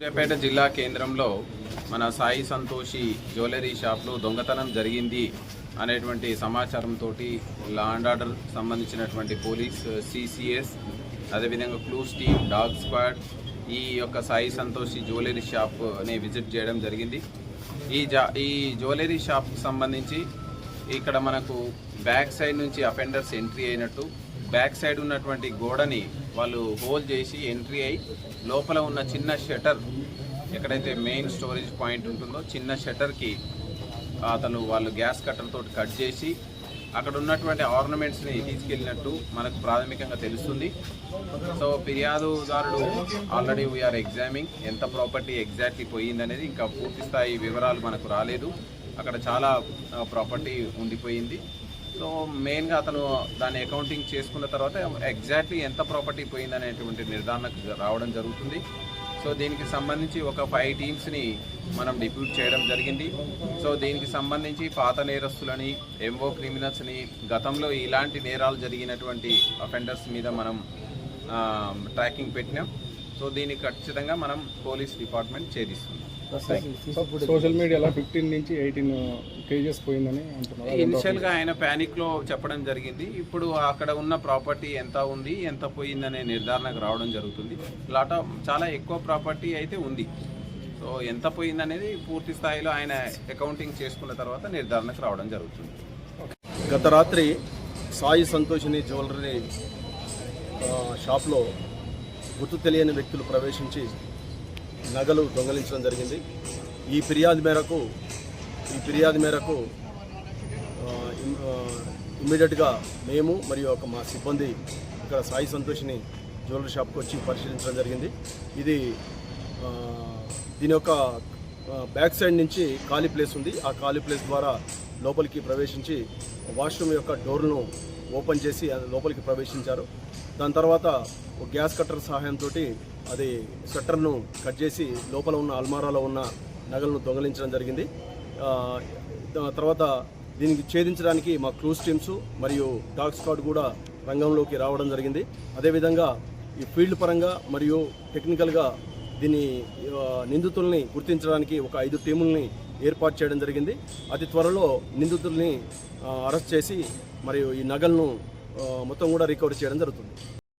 సూర్యాపేట జిల్లా కేంద్రంలో మన సాయి సంతోషి జ్యువెలరీ షాప్లో దొంగతనం జరిగింది అనేటువంటి సమాచారంతో లా అండ్ ఆర్డర్ సంబంధించినటువంటి పోలీస్ సిసిఎస్ అదేవిధంగా క్లూస్ టీమ్ డాగ్ స్క్వాడ్ ఈ యొక్క సాయి సంతోషి జ్యువెలరీ షాప్ని విజిట్ చేయడం జరిగింది. ఈ జా ఈ జ్యువెలరీ షాప్కి సంబంధించి ఇక్కడ మనకు బ్యాక్ సైడ్ నుంచి అఫెండర్స్ ఎంట్రీ అయినట్టు బ్యాక్ సైడ్ ఉన్నటువంటి గోడని వాళ్ళు హోల్ చేసి ఎంట్రీ అయి లోపల ఉన్న చిన్న షటర్ ఎక్కడైతే మెయిన్ స్టోరేజ్ పాయింట్ ఉంటుందో చిన్న షటర్కి అతను వాళ్ళు గ్యాస్ కట్టర్తో కట్ చేసి అక్కడ ఉన్నటువంటి ఆర్నమెంట్స్ని తీసుకెళ్ళినట్టు మనకు ప్రాథమికంగా తెలుస్తుంది. సో ఫిర్యాదుదారుడు ఆల్రెడీ వీఆర్ ఎగ్జామింగ్ ఎంత ప్రాపర్టీ ఎగ్జాక్ట్లీ పోయిందనేది ఇంకా పూర్తి స్థాయి వివరాలు మనకు రాలేదు. అక్కడ చాలా ప్రాపర్టీ ఉండిపోయింది. సో మెయిన్గా అతను దాని అకౌంటింగ్ చేసుకున్న తర్వాత ఎగ్జాక్ట్లీ ఎంత ప్రాపర్టీ పోయిందనేటువంటి నిర్ధారణకు రావడం జరుగుతుంది. సో దీనికి సంబంధించి ఒక ఫైవ్ టీమ్స్ని మనం డిప్యూట్ చేయడం జరిగింది. సో దీనికి సంబంధించి పాత నేరస్తులని ఎంఓ క్రిమినల్స్ని గతంలో ఇలాంటి నేరాలు జరిగినటువంటి అఫెండర్స్ మీద మనం ట్రాకింగ్ పెట్టినాం. సో దీనికి ఖచ్చితంగా మనం పోలీస్ డిపార్ట్మెంట్ ఛేదిస్తుంది సోషల్ మీడియాలో ఫిఫ్టీన్ నుంచి ఎయిటీన్ కేజెస్ పోయిందని అంటున్నారు. ఇనిషియల్గా ఆయన ప్యానిక్లో చెప్పడం జరిగింది. ఇప్పుడు అక్కడ ఉన్న ప్రాపర్టీ ఎంత ఉంది ఎంత పోయిందనే నిర్ధారణకు రావడం జరుగుతుంది. లాట్ ఆఫ్ చాలా ఎక్కువ ప్రాపర్టీ అయితే ఉంది. సో ఎంత పోయిందనేది పూర్తి స్థాయిలో ఆయన అకౌంటింగ్ చేసుకున్న తర్వాత నిర్ధారణకు రావడం జరుగుతుంది. గత రాత్రి సాయి సంతోషిని జ్యువెలరీ షాప్లో గుర్తు తెలియని వ్యక్తులు ప్రవేశించి నగలు దొంగలించడం జరిగింది. ఈ ఫిర్యాదు మేరకు ఈ ఫిర్యాదు మేరకు ఇమ్మీడియట్గా మేము మరియు ఒక మా సిబ్బంది ఇక్కడ సాయి సంతోషిని జ్యువెలరీ షాప్కి వచ్చి పరిశీలించడం జరిగింది. ఇది దీని యొక్క బ్యాక్ సైడ్ నుంచి ఖాళీ ప్లేస్ ఉంది. ఆ ఖాళీ ప్లేస్ ద్వారా లోపలికి ప్రవేశించి వాష్రూమ్ యొక్క డోర్ను ఓపెన్ చేసి లోపలికి ప్రవేశించారు. దాని తర్వాత ఒక గ్యాస్ కట్టర్ సహాయంతో అది షట్టర్ను కట్ చేసి లోపల ఉన్న అల్మారాలో ఉన్న నగలను దొంగలించడం జరిగింది. తర్వాత దీనికి ఛేదించడానికి మా క్లూస్ టీమ్స్ మరియు డాగ్ స్క్వాడ్ కూడా రంగంలోకి రావడం జరిగింది. అదేవిధంగా ఈ ఫీల్డ్ పరంగా మరియు టెక్నికల్గా దీని నిందితుల్ని గుర్తించడానికి ఒక ఐదు టీముల్ని ఏర్పాటు చేయడం జరిగింది. అతి త్వరలో నిందితుల్ని అరెస్ట్ చేసి మరియు ఈ నగలను మొత్తం కూడా రికవర్ చేయడం జరుగుతుంది.